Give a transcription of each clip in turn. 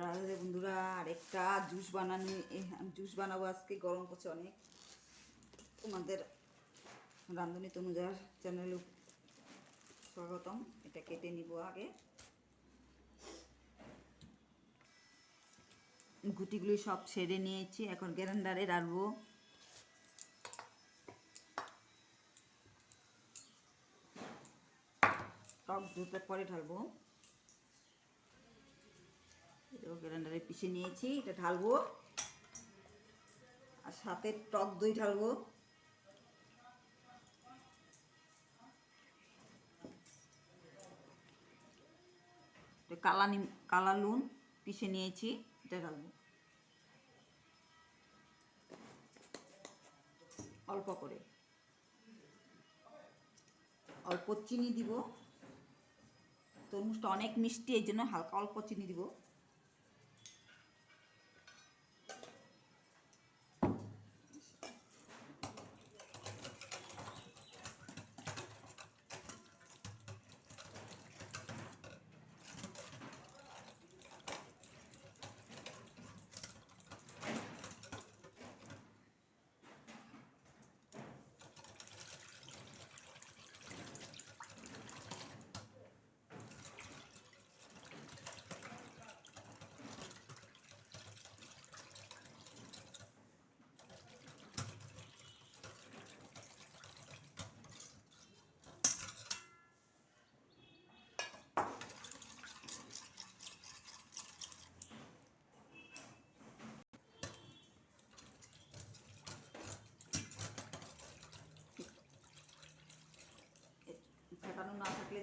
রাধে বন্ধুরা, আরেকটা জুস বানানো জুস বানাবো আজকে, গরম করছে অনেক। তোমাদের রান্ধনী তনুজার চ্যানেলে স্বাগতম, এটা কেটে নিব আগে। গুটিগুলি সব ছেড়ে নিয়েছি, এখন গ্যারান্ডারে রাখব টক দুধটা পরে ঢালবো। এটাও গ্রাইন্ডারে পিষে নিয়েছি, এটা ঢালবো। আর সাথে টক দই ঢালবো। কালা নিম, কালা নুন পিষে নিয়েছি, এটা ঢালবো। অল্প করে। অল্প চিনি দিব। তরমুজটা অনেক মিষ্টি, এই জন্য হালকা অল্প চিনি দিব।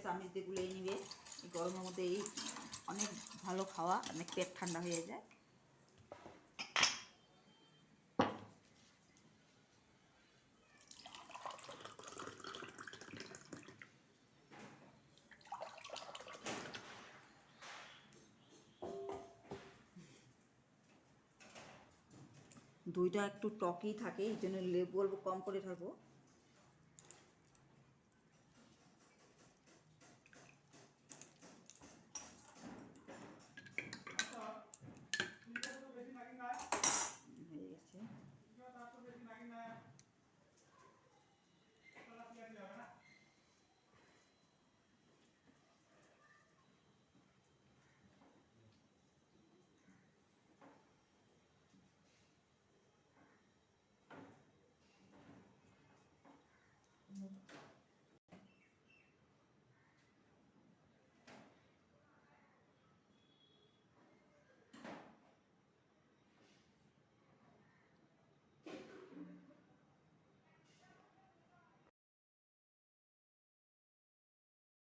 চামিচ দিয়ে গুলিয়ে নিবে। এই গরমের মধ্যে এই অনেক ভালো খাওয়া, অনেক পেট ঠান্ডা হয়ে যায়। দইটা একটু টকই থাকে, এই জন্য লেবু অল্প কম করে থাকব